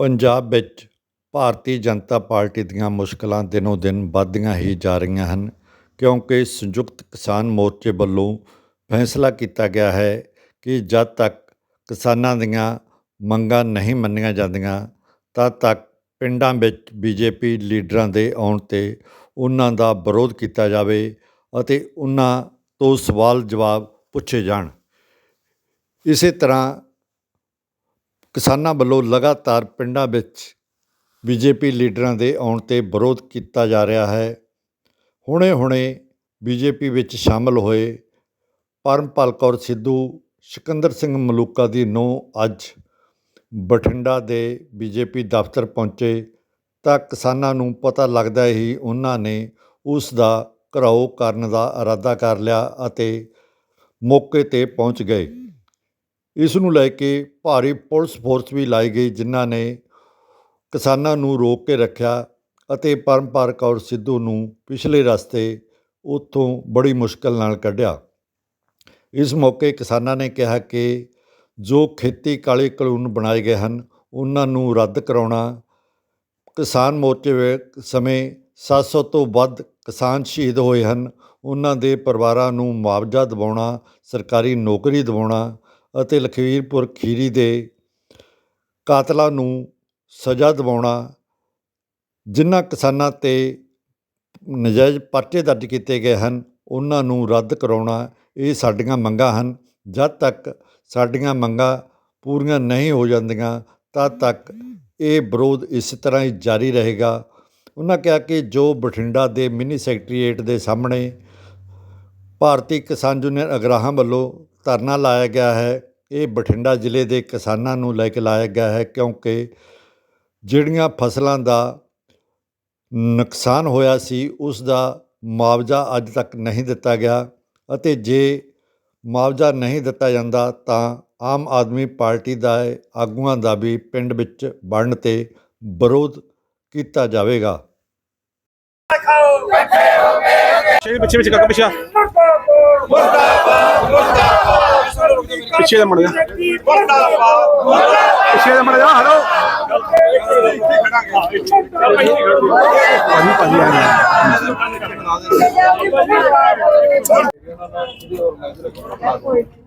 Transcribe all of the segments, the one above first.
ਪੰਜਾਬ ਵਿੱਚ ਭਾਰਤੀ ਜਨਤਾ ਪਾਰਟੀ ਦੀਆਂ ਮੁਸ਼ਕਲਾਂ ਦਿਨੋਂ ਦਿਨ ਵੱਧਦੀਆਂ ਹੀ ਜਾ ਰਹੀਆਂ ਹਨ, ਕਿਉਂਕਿ ਸੰਯੁਕਤ ਕਿਸਾਨ ਮੋਰਚੇ ਵੱਲੋਂ ਫੈਸਲਾ ਕੀਤਾ ਗਿਆ ਹੈ ਕਿ ਜਦ ਤੱਕ ਕਿਸਾਨਾਂ ਦੀਆਂ ਮੰਗਾਂ ਨਹੀਂ ਮੰਨੀਆਂ ਜਾਂਦੀਆਂ, ਤਦ ਤੱਕ ਪਿੰਡਾਂ ਵਿੱਚ ਬੀਜੇਪੀ ਲੀਡਰਾਂ ਦੇ ਆਉਣ 'ਤੇ ਉਹਨਾਂ ਦਾ ਵਿਰੋਧ ਕੀਤਾ ਜਾਵੇ ਅਤੇ ਉਹਨਾਂ ਤੋਂ ਸਵਾਲ ਜਵਾਬ ਪੁੱਛੇ ਜਾਣ। ਇਸੇ ਤਰ੍ਹਾਂ ਕਿਸਾਨਾਂ ਵੱਲੋਂ ਲਗਾਤਾਰ ਪਿੰਡਾਂ ਵਿੱਚ ਬੀਜੇਪੀ ਲੀਡਰਾਂ ਦੇ ਆਉਣ 'ਤੇ ਵਿਰੋਧ ਕੀਤਾ ਜਾ ਰਿਹਾ ਹੈ। ਹੁਣੇ-ਹੁਣੇ ਬੀਜੇਪੀ ਵਿੱਚ ਸ਼ਾਮਲ ਹੋਏ ਪਰਮਪਾਲ ਕੌਰ ਸਿੱਧੂ, ਸਿਕੰਦਰ ਸਿੰਘ ਮਲੂਕਾ ਦੀ ਨੂੰਹ ਅੱਜ ਬਠਿੰਡਾ ਦੇ ਬੀਜੇਪੀ ਦਫ਼ਤਰ ਪਹੁੰਚੇ ਤਾਂ ਕਿਸਾਨਾਂ ਨੂੰ ਪਤਾ ਲੱਗਦਾ ਹੀ ਉਹਨਾਂ ਨੇ ਉਸ ਦਾ ਘਰਾਓ ਕਰਨ ਦਾ ਇਰਾਦਾ ਕਰ ਲਿਆ ਅਤੇ ਮੌਕੇ 'ਤੇ ਪਹੁੰਚ ਗਏ। ਇਸ ਨੂੰ ਲੈ ਕੇ ਭਾਰੀ ਪੁਲਿਸ ਫੋਰਸ ਵੀ ਲਾਈ ਗਈ, ਜਿਨ੍ਹਾਂ ਨੇ ਕਿਸਾਨਾਂ ਨੂੰ ਰੋਕ ਕੇ ਰੱਖਿਆ ਅਤੇ ਪਰਮਪਾਲ ਕੌਰ ਸਿੱਧੂ ਨੂੰ ਪਿਛਲੇ ਰਸਤੇ ਉੱਥੋਂ ਬੜੀ ਮੁਸ਼ਕਲ ਨਾਲ ਕੱਢਿਆ। ਇਸ ਮੌਕੇ ਕਿਸਾਨਾਂ ਨੇ ਕਿਹਾ ਕਿ ਜੋ ਖੇਤੀ ਕਾਲੇ ਕਾਨੂੰਨ ਬਣਾਏ ਗਏ ਹਨ, ਉਹਨਾਂ ਨੂੰ ਰੱਦ ਕਰਾਉਣਾ ਕਿਸਾਨ ਮੋਰਚੇ ਵੇ ਸਮੇਂ 700 ਤੋਂ ਵੱਧ ਕਿਸਾਨ ਸ਼ਹੀਦ ਹੋਏ ਹਨ। ਉਹਨਾਂ ਦੇ ਪਰਿਵਾਰਾਂ ਨੂੰ ਮੁਆਵਜ਼ਾ ਦਿਵਾਉਣਾ, ਸਰਕਾਰੀ ਨੌਕਰੀ ਦਿਵਾਉਣਾ ਅਤੇ ਲਖਵੀਰਪੁਰ ਖੀਰੀ ਦੇ ਕਾਤਲਾਂ ਨੂੰ ਸਜ਼ਾ ਦਿਵਾਉਣਾ, ਜਿਨ੍ਹਾਂ ਕਿਸਾਨਾਂ 'ਤੇ ਨਜਾਇਜ਼ ਪਰਚੇ ਦਰਜ ਕੀਤੇ ਗਏ ਹਨ, ਉਹਨਾਂ ਨੂੰ ਰੱਦ ਕਰਾਉਣਾ, ਇਹ ਸਾਡੀਆਂ ਮੰਗਾਂ ਹਨ। ਜਦ ਤੱਕ ਸਾਡੀਆਂ ਮੰਗਾਂ ਪੂਰੀਆਂ ਨਹੀਂ ਹੋ ਜਾਂਦੀਆਂ, ਤਦ ਤੱਕ ਇਹ ਵਿਰੋਧ ਇਸ ਤਰ੍ਹਾਂ ਹੀ ਜਾਰੀ ਰਹੇਗਾ। ਉਹਨਾਂ ਕਿਹਾ ਕਿ ਜੋ ਬਠਿੰਡਾ ਦੇ ਮਿੰਨੀ ਸੈਕਟਰੀਏਟ ਦੇ ਸਾਹਮਣੇ ਭਾਰਤੀ ਕਿਸਾਨ ਯੂਨੀਅਨ ਅਗਰਾਹਾਂ ਵੱਲੋਂ ਧਰਨਾ ਲਾਇਆ ਗਿਆ ਹੈ ਇਹ ਬਠਿੰਡਾ ਜ਼ਿਲ੍ਹੇ ਦੇ ਕਿਸਾਨਾਂ ਨੂੰ ਲੈ ਕੇ ਲਾਇਆ ਗਿਆ ਹੈ ਕਿਉਂਕਿ ਜਿਹੜੀਆਂ ਫਸਲਾਂ ਦਾ ਨੁਕਸਾਨ ਹੋਇਆ ਸੀ ਉਸ ਦਾ ਮੁਆਵਜ਼ਾ ਅੱਜ ਤੱਕ ਨਹੀਂ ਦਿੱਤਾ ਗਿਆ ਅਤੇ ਜੇ ਮੁਆਵਜ਼ਾ ਨਹੀਂ ਦਿੱਤਾ ਜਾਂਦਾ ਤਾਂ ਆਮ ਆਦਮੀ ਪਾਰਟੀ ਦਾ ਆਗੂਆਂ ਦਾ ਵੀ ਪਿੰਡ ਵਿੱਚ ਬਣਨ ਤੇ ਵਿਰੋਧ ਕੀਤਾ ਜਾਵੇਗਾ ਪਿੱਛੇ ਪਿੱਛੇ ਪਿੱਛੇ ਕਾਕਾ ਪਿੱਛੇ ਆ। ਪਿੱਛੇ ਦਾ ਮੜ ਜਾ। ਪਿੱਛੇ ਦਾ ਮੜ ਜਾ ਹਲੋ। ਭਾਜੀ ਭਾਜੀ ਆ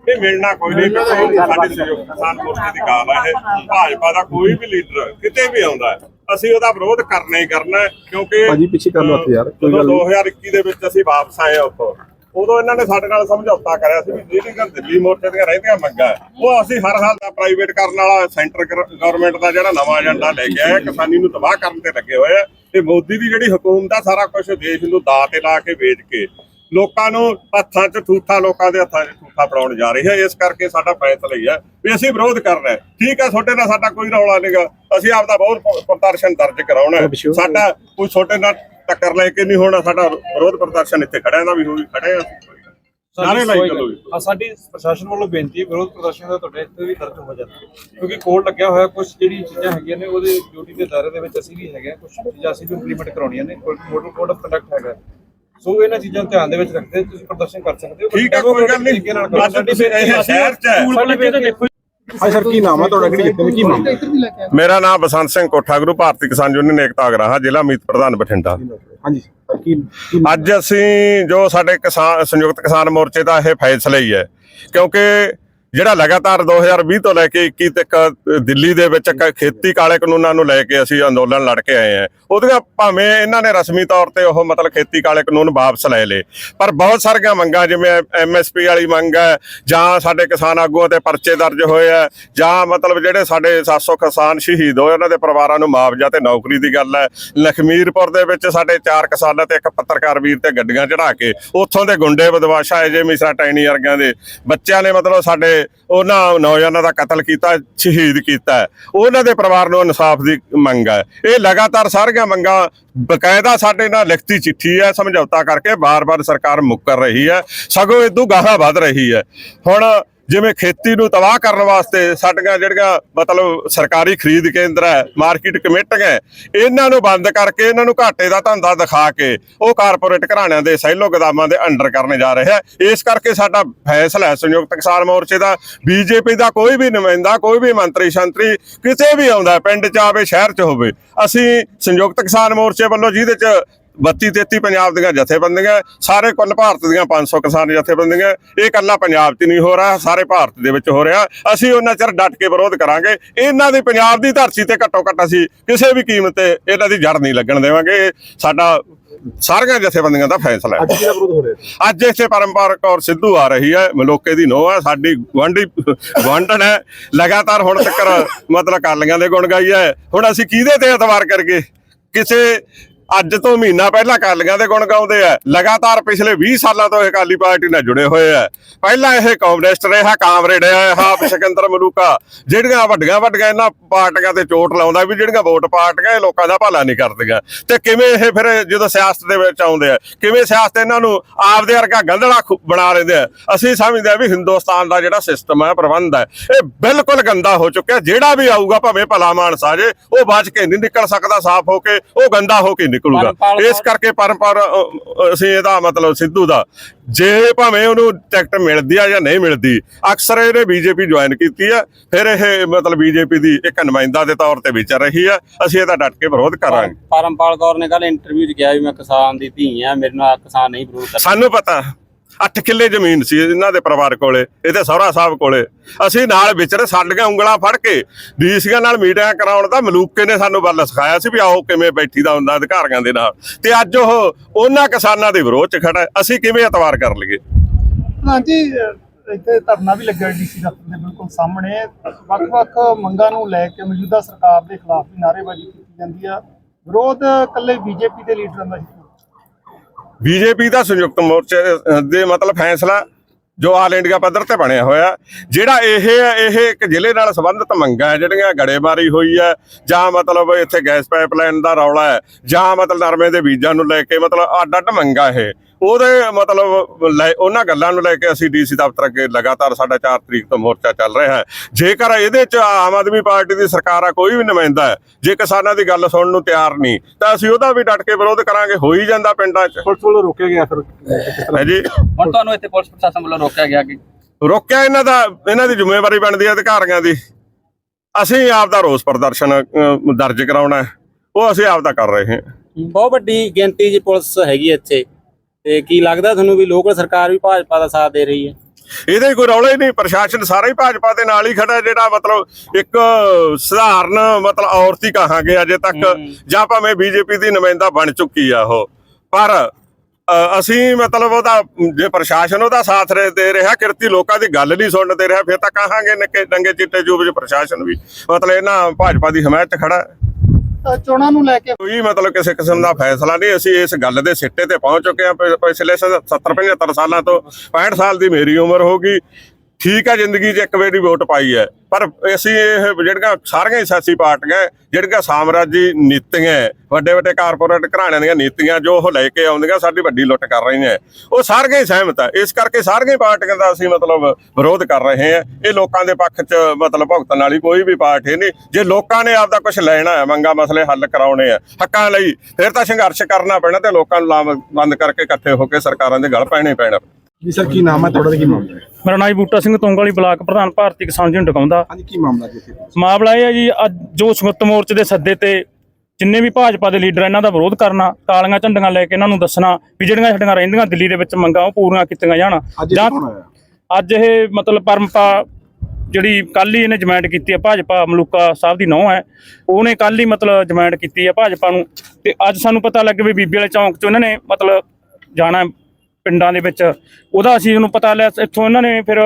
ਇਹ ਮਿਲਣਾ ਕੋਈ ਨਹੀਂ ਸਾਡੇ ਸਹਿਯੋਗ ਕਿਸਾਨ ਮੋਰਚੇ ਦੀ ਗਾਲ ਹੈ ਇਹ। ਭਾਜਪਾ ਦਾ ਕੋਈ ਵੀ ਲੀਡਰ ਕਿਤੇ ਵੀ ਆਉਂਦਾ ਹੈ ਅਸੀਂ ਉਹਦਾ ਵਿਰੋਧ ਕਰਨਾ ਹੀ ਕਰਨਾ ਕਿਉਂਕਿ ਭਾਜੀ ਪਿੱਛੇ ਕਰ ਲਓ ਯਾਰ, ਕੋਈ ਗੱਲ ਨਹੀਂ। 2021 ਦੇ ਵਿੱਚ ਅਸੀਂ ਵਾਪਸ ਆਏ ਉੱਥੋਂ ਉਦੋਂ ਇਹਨਾਂ ਨੇ ਸਾਡੇ ਨਾਲ ਸਮਝੌਤਾ ਕਰਿਆ ਸੀ ਵੀ ਜਿਹੜੀਆਂ ਦਿੱਲੀ ਮੋਰਚੇ ਦੀਆਂ ਰਹਿੰਦੀਆਂ ਮੰਗਾਂ ਉਹ ਅਸੀਂ ਹਰ ਹਾਲ ਦਾ ਪ੍ਰਾਈਵੇਟ ਕਰਨ ਵਾਲਾ ਸੈਂਟਰ ਗਵਰਨਮੈਂਟ ਦਾ ਜਿਹੜਾ ਨਵਾਂ ਏਜੰਡਾ ਲੈ ਕੇ ਆਇਆ ਕਿਸਾਨੀ ਨੂੰ ਤਬਾਹ ਕਰਨ ਤੇ ਲੱਗੇ ਹੋਏ ਆ ਤੇ ਮੋਦੀ ਦੀ ਜਿਹੜੀ ਹਕੂਮਤ ਆ ਸਾਰਾ ਕੁਝ ਦੇਸ਼ ਨੂੰ ਦਾਅ ਤੇ ਲਾ ਕੇ ਵੇਚ ਕੇ ਲੋਕਾਂ ਨੂੰ ਹੱਥਾਂ 'ਚ ਠੂਠਾ ਲੋਕਾਂ ਦੇ ਹੱਥਾਂ 'ਚ ਠੂਠਾ ਫੜਾਉਣ ਜਾ ਰਹੀ ਹੈ ਇਸ ਕਰਕੇ ਸਾਡਾ ਫੈਸਲਾ ਹੀ ਹੈ ਵੀ ਅਸੀਂ ਵਿਰੋਧ ਕਰਨਾ ਹੈ ਠੀਕ ਹੈ ਤੁਹਾਡੇ ਨਾਲ ਸਾਡਾ ਕੋਈ ਰੌਲਾ ਨਹੀਂਗਾ ਅਸੀਂ ਆਪਦਾ ਬਹੁਤ ਪ- ਪ੍ਰਦਰਸ਼ਨ ਦਰਜ ਕਰਾਉਣਾ। ਸਾਡਾ ਕੋਈ ਤੁਹਾਡੇ ਨਾਲ ਟੱਕਰ ਲੈ ਕੇ ਨਹੀਂ ਹੋਣਾ ਸਾਡਾ ਵਿਰੋਧ ਪ੍ਰਦਰਸ਼ਨ ਇੱਥੇ ਖੜਿਆਂ ਦਾ ਵੀ ਹੋਈ ਖੜੇ ਆ ਨਾਰੇ ਲਾਈ ਚਲੋ ਹਾਂ ਸਾਡੀ ਪ੍ਰਸ਼ਾਸਨ ਵੱਲੋਂ ਬੇਨਤੀ ਹੈ ਵਿਰੋਧ ਪ੍ਰਦਰਸ਼ਨ ਦਾ ਤੁਹਾਡੇ ਇੱਥੇ ਵੀ ਦਰਜ ਹੋ ਜਾਣਾ ਕਿਉਂਕਿ ਕੋਡ ਲੱਗਿਆ ਹੋਇਆ ਕੁਝ ਜਿਹੜੀ ਚੀਜ਼ਾਂ ਹੈਗੀਆਂ ਨੇ ਉਹਦੇ ਡਿਊਟੀ ਦੇ ਦਾਇਰੇ ਦੇ ਵਿੱਚ ਅਸੀਂ ਵੀ ਹੈਗੇ ਕੁਝ ਚੀਜ਼ਾਂ ਅਸੀਂ ਵੀ ਇੰਪਲੀਮੈਂਟ ਕਰਾਉਣੀਆਂ ਨੇ ਕੋਈ ਮੋਡਲ ਕੋਡ ਆਫ ਕੰਡਕਟ ਹੈਗਾ ਸੋ ਇਹਨਾਂ ਚੀਜ਼ਾਂ ਨੂੰ ਧਿਆਨ ਦੇ ਵਿੱਚ ਰੱਖਦੇ ਤੁਸੀਂ ਪ੍ਰਦਰਸ਼ਨ ਕਰ ਸਕਦੇ ਹੋ ਠੀਕ ਹੈ ਕੋਈ ਗੱਲ ਨਹੀਂ। ਤਰੀਕੇ ਨਾਲ ਕਰੋ। ਅੱਜ ਤੁਸੀਂ ਇਹ ਸ਼ਹਿਰ 'ਚ ਹੈ। ਸਕੂਲ ਵਾਲੇ ਵੀ ਤਾਂ ਦੇਖੋ ਹਾਂ ਸਰ ਕੀ ਨਾਮ ਆ? ਤੁਹਾਡਾ ਕਿਹੜੀ ਜਿੱਤੇ ਕੀ ਨਾਮ ਮੇਰਾ ਨਾਮ ਬਸੰਤ ਸਿੰਘ ਕੋਠਾ ਗੁਰੂ ਭਾਰਤੀ ਕਿਸਾਨ ਯੂਨੀਅਨ ਏਕਤਾ ਅਗਰਾਹਾ ਜ਼ਿਲ੍ਹਾ ਮੀਤ ਪ੍ਰਧਾਨ ਬਠਿੰਡਾ। ਹਾਂਜੀ ਅੱਜ ਅਸੀਂ ਜੋ ਸਾਡੇ ਕਿਸਾਨ ਸੰਯੁਕਤ ਕਿਸਾਨ ਮੋਰਚੇ ਦਾ ਇਹ ਫੈਸਲਾ ਹੀ ਹੈ ਕਿਉਂਕਿ ਜਿਹੜਾ ਲਗਾਤਾਰ 2020 ਤੋਂ ਲੈ ਕੇ 21 ਤੱਕ ਦਿੱਲੀ ਦੇ ਵਿੱਚ ਖੇਤੀ ਕਾਲੇ ਕਾਨੂੰਨਾਂ ਨੂੰ ਲੈ ਕੇ ਅਸੀਂ ਅੰਦੋਲਨ ਲੜ ਕੇ ਆਏ ਹਾਂ। ਉਹਦੀਆਂ ਭਾਵੇਂ ਇਹਨਾਂ ਨੇ ਰਸਮੀ ਤੌਰ ਤੇ ਉਹ ਮਤਲਬ ਖੇਤੀ ਕਾਲੇ ਕਾਨੂੰਨ ਵਾਪਸ ਲੈ ਲਏ, ਪਰ ਬਹੁਤ ਸਾਰੀਆਂ ਮੰਗਾਂ ਜਿਵੇਂ ਐਮਐਸਪੀ ਵਾਲੀ ਮੰਗ ਹੈ, ਜਾਂ ਸਾਡੇ ਕਿਸਾਨ ਆਗੂਆਂ ਤੇ ਪਰਚੇ ਦਰਜ ਹੋਏ ਆ ਜਾਂ ਮਤਲਬ ਜਿਹੜੇ ਸਾਡੇ 700 ਕਿਸਾਨ ਸ਼ਹੀਦ ਹੋਏ, ਉਹਨਾਂ ਦੇ ਪਰਿਵਾਰਾਂ ਨੂੰ ਮੁਆਵਜ਼ਾ ਤੇ ਨੌਕਰੀ ਦੀ ਗੱਲ ਹੈ। ਲਖਮੀਰਪੁਰ ਦੇ ਵਿੱਚ ਸਾਡੇ ਚਾਰ ਕਿਸਾਨਾਂ ਤੇ ਇੱਕ ਪੱਤਰਕਾਰ ਵੀਰ ਤੇ ਗੱਡੀਆਂ ਚੜਾ ਕੇ ਉੱਥੋਂ ਦੇ ਗੁੰਡੇ ਬਦਮਾਸ਼ਾ ਜੇ ਮਿਸਰਾ ਟੈਣੀ ਵਰਗਿਆਂ ਦੇ ਬੱਚਿਆਂ ਨੇ ਮਤਲਬ ਸਾਡੇ ਉਹਨਾਂ ਨੌਜਵਾਨਾਂ ਦਾ ਕਤਲ ਕੀਤਾ, ਸ਼ਹੀਦ ਕੀਤਾ ਉਹਨਾਂ ਦੇ ਪਰਿਵਾਰ ਨੂੰ ਇਨਸਾਫ ਦੀ ਮੰਗ ਹੈ। ਇਹ ਲਗਾਤਾਰ ਸਾਰੀਆਂ ਮੰਗਾਂ ਬਕਾਇਦਾ ਸਾਡੇ ਨਾਲ ਲਿਖਤੀ ਚਿੱਠੀ ਹੈ, ਸਮਝੌਤਾ ਕਰਕੇ ਬਾਰ-ਬਾਰ ਸਰਕਾਰ ਮੁੱਕਰ ਰਹੀ ਹੈ, ਸਗੋਂ ਇਦੋਂ ਗਾਹਾਂ ਵੱਧ ਰਹੀ ਹੈ। ਹੁਣ ਜਿਵੇਂ ਖੇਤੀ ਨੂੰ ਤਬਾਹ ਕਰਨ ਵਾਸਤੇ ਸਾਡੀਆਂ ਜਿਹੜੀਆਂ ਮਤਲਬ ਸਰਕਾਰੀ ਖਰੀਦ ਕੇਂਦਰ ਹੈ ਮਾਰਕੀਟ ਕਮੇਟੀਆਂ ਹੈ, ਇਹਨਾਂ ਨੂੰ ਬੰਦ ਕਰਕੇ ਇਹਨਾਂ ਨੂੰ ਘਾਟੇ ਦਾ ਧੰਦਾ ਦਿਖਾ ਕੇ ਉਹ ਕਾਰਪੋਰੇਟ ਘਰਾਣਿਆਂ ਦੇ ਸਹਿਲੋ ਗਦਾਮਾਂ ਦੇ ਅੰਡਰ ਕਰਨੇ ਜਾ ਰਿਹਾ ਹੈ। ਇਸ ਕਰਕੇ ਸਾਡਾ ਫੈਸਲਾ ਹੈ ਸੰਯੁਕਤ ਕਿਸਾਨ ਮੋਰਚੇ ਦਾ ਬੀਜੇਪੀ ਦਾ ਕੋਈ ਵੀ ਨੁਮਾਇੰਦਾ ਕੋਈ ਵੀ ਮੰਤਰੀ ਸ਼ੰਤਰੀ ਕਿਸੇ ਵੀ ਆਉਂਦਾ ਪਿੰਡ 'ਚ ਆਵੇ ਸ਼ਹਿਰ 'ਚ ਹੋਵੇ ਅਸੀਂ ਸੰਯੁਕਤ ਕਿਸਾਨ ਮੋਰਚੇ ਵੱਲੋਂ ਜਿਹਦੇ 'ਚ 32 33 ਪੰਜਾਬ ਦੀਆਂ ਜਥੇਬੰਦੀਆਂ ਸਾਰੇ ਕੁੱਲ ਭਾਰਤ ਦੀਆਂ 500 ਕਿਸਾਨ ਜਥੇਬੰਦੀਆਂ। ਇਹ ਇਕੱਲਾ ਪੰਜਾਬ 'ਚ ਨਹੀਂ ਹੋ ਰਿਹਾ ਸਾਰੇ ਭਾਰਤ ਦੇ ਵਿੱਚ ਹੋ ਰਿਹਾ। ਅਸੀਂ ਉਹਨਾਂ ਚਿਰ ਡਟ ਕੇ ਵਿਰੋਧ ਕਰਾਂਗੇ। ਇਹਨਾਂ ਦੀ ਪੰਜਾਬ ਦੀ ਧਰਤੀ ਤੇ ਘੱਟੋ ਘੱਟ ਅਸੀਂ ਕਿਸੇ ਵੀ ਕੀਮਤ ਤੇ ਇਹਨਾਂ ਦੀ ਜੜ ਨਹੀਂ ਲੱਗਣ ਦੇਵਾਂਗੇ। ਸਾਡਾ ਸਾਰੀਆਂ ਜਥੇਬੰਦੀਆਂ ਦਾ ਫੈਸਲਾ ਹੈ। ਅੱਜ ਕਿਹਦਾ ਵਿਰੋਧ ਹੋ ਰਿਹਾ? ਅੱਜ ਇੱਥੇ ਪਰਮਪਾਰ ਕੌਰ ਸਿੱਧੂ ਆ ਰਹੀ ਹੈ। ਮਲੋਕੇ ਦੀ ਨੋਹ ਹੈ। ਸਾਡੀ ਗਵਾਂਢੀ ਗਵਾਂਢਣ ਹੈ। ਲਗਾਤਾਰ ਹੁਣ ਤੱਕ ਮਤਲਬ ਕਾਲੀਆਂ ਦੇ ਗੁਣ ਗਾਈ ਹੈ। ਹੁਣ ਅਸੀਂ ਕਿਹਦੇ ਤੇ ਇਤਬਾਰ ਕਰਗੇ ਕਿਸੇ ਅੱਜ ਤੋਂ ਮਹੀਨਾ ਪਹਿਲਾਂ ਕਾਲੀਆਂ ਦੇ ਗੁਣ ਗਾਉਂਦੇ ਆ। ਲਗਾਤਾਰ ਪਿਛਲੇ 20 ਸਾਲਾਂ ਤੋਂ ਇਹ ਅਕਾਲੀ ਪਾਰਟੀ ਨਾਲ ਜੁੜੇ ਹੋਏ ਆ। ਪਹਿਲਾਂ ਇਹ ਕਮਿਊਨਿਸਟ ਰਿਹਾ ਕਾਮਰੇਡ ਹੈ ਹਾਪ ਸਿਕੰਦਰ ਮਲੂਕਾ। ਜਿਹੜੀਆਂ ਵੱਡੀਆਂ ਵੱਡੀਆਂ ਇਹਨਾਂ ਪਾਰਟੀਆਂ ਤੇ ਚੋਟ ਲਾਉਂਦਾ ਵੀ ਜਿਹੜੀਆਂ ਵੋਟ ਪਾਰਟੀਆਂ ਇਹ ਲੋਕਾਂ ਦਾ ਭਲਾ ਨਹੀਂ ਕਰਦੀਆਂ। ਤੇ ਕਿਵੇਂ ਇਹ ਫਿਰ ਜਦੋਂ ਸਿਆਸਤ ਦੇ ਵਿੱਚ ਆਉਂਦੇ ਆ ਕਿਵੇਂ ਸਿਆਸਤ ਇਹਨਾਂ ਨੂੰ ਆਪਦੇ ਵਰਗਾ ਗੰਧਲਾ ਬਣਾ ਲੈਂਦੇ ਆ ਅਸੀਂ ਸਮਝਦੇ ਆ ਵੀ ਹਿੰਦੁਸਤਾਨ ਦਾ ਜਿਹੜਾ ਸਿਸਟਮ ਹੈ ਪ੍ਰਬੰਧ ਹੈ ਇਹ ਬਿਲਕੁਲ ਗੰਦਾ ਹੋ ਚੁੱਕਿਆ। ਜਿਹੜਾ ਵੀ ਆਊਗਾ ਭਾਵੇਂ ਭਲਾ ਮਾਨਸ ਜੇ ਉਹ ਬਚ ਕੇ ਨਹੀਂ ਨਿਕਲ ਸਕਦਾ ਸਾਫ਼ ਹੋ ਕੇ ਉਹ ਗੰਦਾ ਹੋ ਕੇ ਨਿਕਲੂਗਾ। ਇਸ ਕਰਕੇ ਪਰਮਪਾਰ ਅਸੀਂ ਇਹਦਾ ਮਤਲਬ ਸਿੱਧੂ ਦਾ। ਜੇ ਭਾਵੇਂ ਉਹਨੂੰ ਟਿਕਟ ਮਿਲਦੀ ਆ ਜਾਂ ਨਹੀਂ ਮਿਲਦੀ ਅਕਸਰ ਇਹਨੇ ਬੀਜੇਪੀ ਜੁਆਇਨ ਕੀਤੀ ਆ। ਫਿਰ ਇਹ ਮਤਲਬ ਬੀਜੇਪੀ ਦੀ ਇੱਕ ਨੁਮਾਇੰਦਾ ਦੇ ਤੌਰ ਤੇ ਵਿਚਰ ਰਹੀ ਆ। ਅਸੀਂ ਇਹਦਾ ਡਟ ਕੇ ਵਿਰੋਧ ਕਰਾਂਗੇ। ਪਰਮਪਾਲ ਕੌਰ ਨੇ ਕੱਲ ਇੰਟਰਵਿਊ 'ਚ ਕਿਹਾ ਵੀ ਮੈਂ ਕਿਸਾਨ ਦੀ ਧੀ ਆ ਮੇਰੇ ਨਾਲ ਕਿਸਾਨ ਨਹੀਂ ਵਿਰੋਧ ਕਰਦਾ ਸਾਨੂੰ ਪਤਾ। 8 ਕਿੱਲੇ ਜ਼ਮੀਨ ਸੀ ਇਹਨਾਂ ਦੇ ਪਰਿਵਾਰ ਕੋਲੇ, ਇਹਦੇ ਸਹੁਰਾ ਸਾਹਿਬ ਕੋਲੇ। ਅਸੀਂ ਨਾਲ ਵਿਚਰੇ ਸਾਡੀਆਂ ਉਂਗਲਾਂ ਫੜ ਕੇ ਡੀਸੀਆਂ ਨਾਲ ਮੀਟਿੰਗਾਂ ਕਰਾਉਣ ਦਾ ਮਲੂਕੇ ਨੇ ਸਾਨੂੰ ਵੱਲ ਸਿਖਾਇਆ ਸੀ ਵੀ ਆਓ ਕਿਵੇਂ ਬੈਠੀ ਦਾ ਹੁੰਦਾ ਅਧਿਕਾਰੀਆਂ ਦੇ ਨਾਲ। ਤੇ ਅੱਜ ਉਹ ਉਹਨਾਂ ਕਿਸਾਨਾਂ ਦੇ ਵਿਰੋਧ 'ਚ ਖੜਾ ਅਸੀਂ ਕਿਵੇਂ ਇਤਵਾਰ ਕਰ ਲਈਏ? ਹਾਂਜੀ ਅਹ ਇੱਥੇ ਧਰਨਾ ਵੀ ਲੱਗਿਆ ਡੀਸੀ ਦਫ਼ਤਰ ਦੇ ਬਿਲਕੁਲ ਸਾਹਮਣੇ। ਵੱਖ-ਵੱਖ ਮੰਗਾਂ ਨੂੰ ਲੈ ਕੇ ਮੌਜੂਦਾ ਸਰਕਾਰ ਦੇ ਖਿਲਾਫ ਵੀ ਨਾਅਰੇਬਾਜ਼ੀ ਕੀਤੀ ਜਾਂਦੀ ਆ। ਵਿਰੋਧ ਇਕੱਲੇ ਬੀਜੇਪੀ ਦੇ ਲੀਡਰਾਂ ਦਾ ਹੀ ਬੀਜੇਪੀ ਦਾ ਸੰਯੁਕਤ ਮੋਰਚੇ ਦੇ ਮਤਲਬ ਫੈਸਲਾ ਜੋ ਆਲ ਇੰਡੀਆ ਪੱਧਰ ਤੇ ਬਣਿਆ ਹੋਇਆ, ਜਿਹੜਾ ਇਹ ਹੈ ਇਹ ਇੱਕ ਜ਼ਿਲ੍ਹੇ ਨਾਲ ਸੰਬੰਧਿਤ ਮੰਗਾਂ ਜਿਹੜੀਆਂ ਗੜੇਮਾਰੀ ਹੋਈ ਹੈ, ਜਾਂ ਮਤਲਬ ਇੱਥੇ ਗੈਸ ਪਾਈਪਲਾਈਨ ਦਾ ਰੌਲਾ ਹੈ, ਜਾਂ ਮਤਲਬ ਨਰਮੇ ਦੇ ਬੀਜਾਂ ਨੂੰ ਲੈ ਕੇ ਮਤਲਬ ਅੱਡ ਅੱਡ ਮੰਗਾਂ ਇਹ। ਉਹਦੇ ਮਤਲਬ ਲੈ- ਉਹਨਾਂ ਗੱਲਾਂ ਨੂੰ ਲੈ ਕੇ ਅਸੀਂ ਡੀਸੀ ਦਫ਼ਤਰ ਅੱਗੇ ਲਗਾਤਾਰ ਸਾਡਾ 4 ਤਰੀਕ ਤੋਂ ਮੋਰਚਾ ਚੱਲ ਰਿਹਾ ਹੈ। ਜੇਕਰ ਇਹਦੇ ਚ ਆਮ ਆਦਮੀ ਪਾਰਟੀ ਦੀ ਸਰਕਾਰ ਆ ਕੋਈ ਵੀ ਨੁਮਾਇੰਦਾ ਹੈ ਜੇ ਕਿਸਾਨਾਂ ਦੀ ਗੱਲ ਸੁਣਨ ਨੂੰ ਤਿਆਰ ਨਹੀਂ ਤਾਂ ਅਸੀਂ ਉਹਦਾ ਵੀ ਡਟ ਕੇ ਵਿਰੋਧ ਕਰਾਂਗੇ ਹੋ ਹੀ ਜਾਂਦਾ ਪਿੰਡਾਂ 'ਚ। ਪੁਲਿਸ ਵੱਲੋਂ ਰੋਕਿਆ ਗਿਆ ਫਿਰ। ਕਿਸ ਤਰ੍ਹਾਂ ਹੈ ਜੀ। ਹੁਣ ਤੁਹਾਨੂੰ ਇੱਥੇ ਪੁਲਿਸ ਪ੍ਰਸ਼ਾਸਨ ਵੱਲੋਂ ਰੋਕਿਆ ਗਿਆ ਕਿ? ਰੋਕਿਆ ਇਹਨਾਂ ਦਾ ਇਹਨਾਂ ਦੀ ਜ਼ਿੰਮੇਵਾਰੀ ਬਣਦੀ ਹੈ ਅਧਿਕਾਰੀਆਂ ਦੀ। ਅਸੀਂ ਆਪ ਦਾ ਰੋਸ ਪ੍ਰਦਰਸ਼ਨ ਅਹ, ਦਰਜ ਕਰਾਉਣਾ ਹੈ। ਉਹ ਅਸੀਂ ਆਪ ਦਾ ਕਰ ਰਹੇ ਹਾਂ। ਬਹੁਤ ਵੱਡੀ ਗਿਣਤੀ 'ਚ ਪੁਲਿਸ ਹੈਗੀ ਹੈ ਇੱਥੇ। ਤੇ ਕੀ ਲੱਗਦਾ ਤੁਹਾਨੂੰ ਵੀ ਲੋਕਲ ਸਰਕਾਰ ਵੀ ਭਾਜਪਾ ਦਾ ਸਾਥ ਦੇ ਰਹੀ ਹੈ? ਇਹਦੇ ਕੋਈ ਰੌਲਾ ਹੀ ਨਹੀਂ ਪ੍ਰਸ਼ਾਸਨ ਸਾਰਾ ਹੀ ਭਾਜਪਾ ਦੇ ਨਾਲ ਹੀ ਖੜਾ ਜਿਹੜਾ ਮਤਲਬ ਇੱਕ ਸਧਾਰਨ ਮਤਲਬ ਔਰਤ ਹੀ ਕਹਾਂਗੇ ਅਜੇ ਤੱਕ। ਜਾਂ ਭਾਵੇਂ ਬੀਜੇਪੀ ਦੀ ਨੁਮਾਇੰਦਾ ਬਣ ਚੁੱਕੀ ਆ ਉਹ। ਪਰ ਅਸੀਂ ਮਤਲਬ ਉਹਦਾ ਜੇ ਪ੍ਰਸ਼ਾਸਨ ਉਹਦਾ ਸਾਥ ਦੇ ਰਿਹਾ ਕਿਰਤੀ ਲੋਕਾਂ ਦੀ ਗੱਲ ਨਹੀਂ ਸੁਣਨ ਦੇ ਰਿਹਾ ਫਿਰ ਤਾਂ ਕਹਾਂਗੇ ਨਿੱਕੇ ਡੰਗੇ ਚਿੱਟੇ ਜੂਬ ਚ ਪ੍ਰਸ਼ਾਸਨ ਵੀ। ਮਤਲਬ ਇਹਨਾਂ ਭਾਜਪਾ ਦੀ ਹਮਾਇਤ ਖੜਾ ਚੋਣਾਂ ਨੂੰ ਲੈ ਕੇ ਕੋਈ ਮਤਲਬ ਕਿਸੇ ਕਿਸਮ ਦਾ ਫੈਸਲਾ ਨਹੀਂ। ਅਸੀਂ ਇਸ ਗੱਲ ਦੇ ਸਿੱਟੇ ਤੇ ਪਹੁੰਚ ਚੁੱਕੇ ਹਾਂ। ਪਿਛਲੇ 70 75 ਸਾਲਾਂ ਤੋਂ 65 ਸਾਲ ਦੀ ਮੇਰੀ ਉਮਰ ਹੋ ਗਈ। ਠੀਕ ਹੈ, ਜ਼ਿੰਦਗੀ 'ਚ ਇੱਕ ਵਾਰੀ ਵੋਟ ਪਾਈ ਹੈ। ਪਰ ਅਸੀਂ ਇਹ ਜਿਹੜੀਆਂ ਸਾਰੀਆਂ ਹੀ ਸਿਆਸੀ ਪਾਰਟੀਆਂ, ਜਿਹੜੀਆਂ ਸਾਮਰਾਜੀ ਨੀਤੀਆਂ ਵੱਡੇ ਵੱਡੇ ਕਾਰਪੋਰੇਟ ਘਰਾਣਿਆਂ ਦੀਆਂ ਨੀਤੀਆਂ ਜੋ ਉਹ ਲੈ ਕੇ ਆਉਂਦੀਆਂ, ਸਾਡੀ ਵੱਡੀ ਲੁੱਟ ਕਰ ਰਹੀਆਂ। ਉਹ ਸਾਰੀਆਂ ਹੀ ਸਹਿਮਤ ਹੈ ਇਸ ਕਰਕੇ ਸਾਰੀਆਂ ਪਾਰਟੀਆਂ ਦਾ ਅਸੀਂ ਮਤਲਬ ਵਿਰੋਧ ਕਰ ਰਹੇ ਹਾਂ। ਇਹ ਲੋਕਾਂ ਦੇ ਪੱਖ 'ਚ ਮਤਲਬ ਭੁਗਤਣ ਵਾਲੀ ਕੋਈ ਵੀ ਪਾਰਟੀ ਨਹੀਂ। ਜੇ ਲੋਕਾਂ ਨੇ ਆਪਦਾ ਕੁਝ ਲੈਣਾ ਹੈ, ਮੰਗਾ ਮਸਲੇ ਹੱਲ ਕਰਾਉਣੇ ਆ, ਹੱਕਾਂ ਲਈ, ਫਿਰ ਤਾਂ ਸੰਘਰਸ਼ ਕਰਨਾ ਪੈਣਾ ਤੇ ਲੋਕਾਂ ਨੂੰ ਲਾਮਬੰਦ ਕਰਕੇ ਇਕੱਠੇ ਹੋ ਕੇ ਸਰਕਾਰਾਂ ਦੇ ਗਲ ਪੈਣੇ ਪੈਣਾ। ਜੀ ਸਰ ਕੀ ਨਾਮ ਹੈ ਤੁਹਾਡਾ ਤੇ ਕੀ ਮਾਮਲਾ ਹੈ? ਮੇਰਾ ਨਾਮ ਜੀ ਬੂਟਾ ਸਿੰਘ ਤੋਂਗਾਲੀ ਬਲਾਕ ਪ੍ਰਧਾਨ ਭਾਰਤੀ ਕਿਸਾਨ ਯੂਨੀਅਨ ਟਕਾਉਂਦਾ। ਹਾਂਜੀ ਕੀ ਮਾਮਲਾ ਜੀ ਇੱਥੇ? ਮਾਮਲਾ ਇਹ ਹੈ ਜੀ ਅੱਜ ਜੋ ਸੰਯੁਕਤ ਮੋਰਚੇ ਦੇ ਸੱਦੇ ਤੇ ਜਿੰਨੇ ਵੀ ਭਾਜਪਾ ਦੇ ਲੀਡਰ ਇਹਨਾਂ ਦਾ ਵਿਰੋਧ ਕਰਨਾ ਕਾਲੀਆਂ ਝੰਡੀਆਂ ਲੈ ਕੇ ਇਹਨਾਂ ਨੂੰ ਦੱਸਣਾ ਵੀ ਜਿਹੜੀਆਂ ਸਾਡੀਆਂ ਰਹਿੰਦੀਆਂ ਦਿੱਲੀ ਦੇ ਵਿੱਚ ਮੰਗਾਂ ਉਹ ਪੂਰੀਆਂ ਕੀਤੀਆਂ ਜਾਣ। ਅੱਜ ਕੌਣ ਆਇਆ? ਅੱਜ ਇਹ ਮਤਲਬ ਪਰਮਪਾ ਜਿਹੜੀ ਕੱਲ ਹੀ ਇਹਨੇ ਜਮਾਇੰਟ ਕੀਤੀ ਹੈ ਭਾਜਪਾ ਮਲੂਕਾ ਸਾਹਿਬ ਦੀ ਨੌ ਹੈ ਉਹਨੇ ਕੱਲ ਹੀ ਮਤਲਬ ਜਮਾਇੰਟ ਕੀਤੀ ਹੈ ਭਾਜਪਾ ਨੂੰ। ਤੇ ਅੱਜ ਸਾਨੂੰ ਪਤਾ ਲੱਗ ਵੀ ਬੀਬੀ ਵਾਲੇ ਚੌਂਕ 'ਚ ਉਹਨਾਂ ਨੇ ਮਤਲਬ ਜਾਣਾ ਪਿੰਡਾਂ ਦੇ ਵਿੱਚ, ਉਹਦਾ ਅਸੀਂ ਉਹਨੂੰ ਪਤਾ ਲਿਆ, ਇੱਥੋਂ ਇਹਨਾਂ ਨੇ ਫਿਰ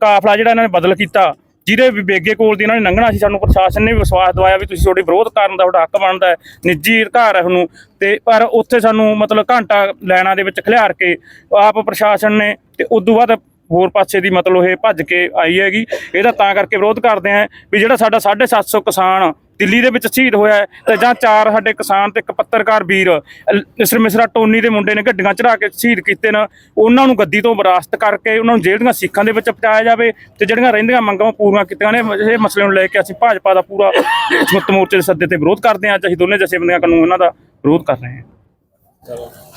ਕਾਫਲਾ ਜਿਹੜਾ ਇਹਨਾਂ ਨੇ ਬਦਲ ਕੀਤਾ, ਜਿਹਦੇ ਵੀ ਬੇਗੇ ਕੋਲ ਦੀ ਇਹਨਾਂ ਨੇ ਲੰਘਣਾ ਸੀ, ਸਾਨੂੰ ਪ੍ਰਸ਼ਾਸਨ ਨੇ ਵੀ ਵਿਸ਼ਵਾਸ ਦਵਾਇਆ ਵੀ ਤੁਸੀਂ ਤੁਹਾਡੇ ਵਿਰੋਧ ਕਰਨ ਦਾ ਤੁਹਾਡਾ ਹੱਕ ਬਣਦਾ ਹੈ, ਨਿੱਜੀ ਅਧਿਕਾਰ ਹੈ ਤੁਹਾਨੂੰ ਤੇ ਪਰ ਉੱਥੇ ਸਾਨੂੰ ਮਤਲਬ ਘੰਟਾ ਲਾਈਨਾਂ ਦੇ ਵਿੱਚ ਖਿਲਾਰ ਕੇ ਆਪ ਪ੍ਰਸ਼ਾਸਨ ਨੇ, ਤੇ ਤੋਂ ਬਾਅਦ ਹੋਰ ਪਾਸੇ ਦੀ ਮਤਲਬ ਇਹ ਭੱਜ ਕੇ ਆਈ ਹੈਗੀ, ਇਹਦਾ ਤਾਂ ਕਰਕੇ ਵਿਰੋਧ ਕਰਦੇ ਆ ਵੀ ਜਿਹੜਾ ਸਾਡਾ 750 ਕਿਸਾਨ ਦਿੱਲੀ ਦੇ ਵਿੱਚ ਸ਼ਹੀਦ ਹੋਇਆ ਹੈ ਤੇ ਜਾਂ ਚਾਰ ਸਾਡੇ ਕਿਸਾਨ ਤੇ ਇੱਕ ਪੱਤਰਕਾਰ ਵੀਰ, ਅਲ- ਮਿਸਰ ਮਿਸਰਾ ਟੋਨੀ ਦੇ ਮੁੰਡੇ ਨੇ ਗੱਡੀਆਂ ਚੜਾ ਕੇ ਸ਼ਹੀਦ ਕੀਤੇ ਨੇ। ਉਹਨਾਂ ਨੂੰ ਗੱਦੀ ਤੋਂ ਵਿਰਾਸਤ ਕਰਕੇ ਉਹਨਾਂ ਨੂੰ ਜੇਲ੍ਹ ਦੀਆਂ ਸਿੱਖਾਂ ਦੇ ਵਿੱਚ ਪਹੁੰਚਾਇਆ ਜਾਵੇ ਤੇ ਜਿਹੜੀਆਂ ਰਹਿੰਦੀਆਂ ਮੰਗਾਂ ਪੂਰੀਆਂ ਕੀਤੀਆਂ ਨੇ, ਇਹ ਮਸਲੇ ਨੂੰ ਲੈ ਕੇ ਅਸੀਂ ਭਾਜਪਾ ਦਾ ਪੂਰਾ ਸੰਯੁਕਤ ਮੋਰਚੇ ਦੇ ਸੱਦੇ ਤੇ ਵਿਰੋਧ ਕਰਦੇ ਹਾਂ। ਅੱਜ ਅਸੀਂ ਦੋਨੇ ਜਥੇਬੰਦੀਆਂ ਕਾਨੂੰਨ ਉਹਨਾਂ ਦਾ ਵਿਰੋਧ ਕਰ ਰਹੇ ਹਾਂ।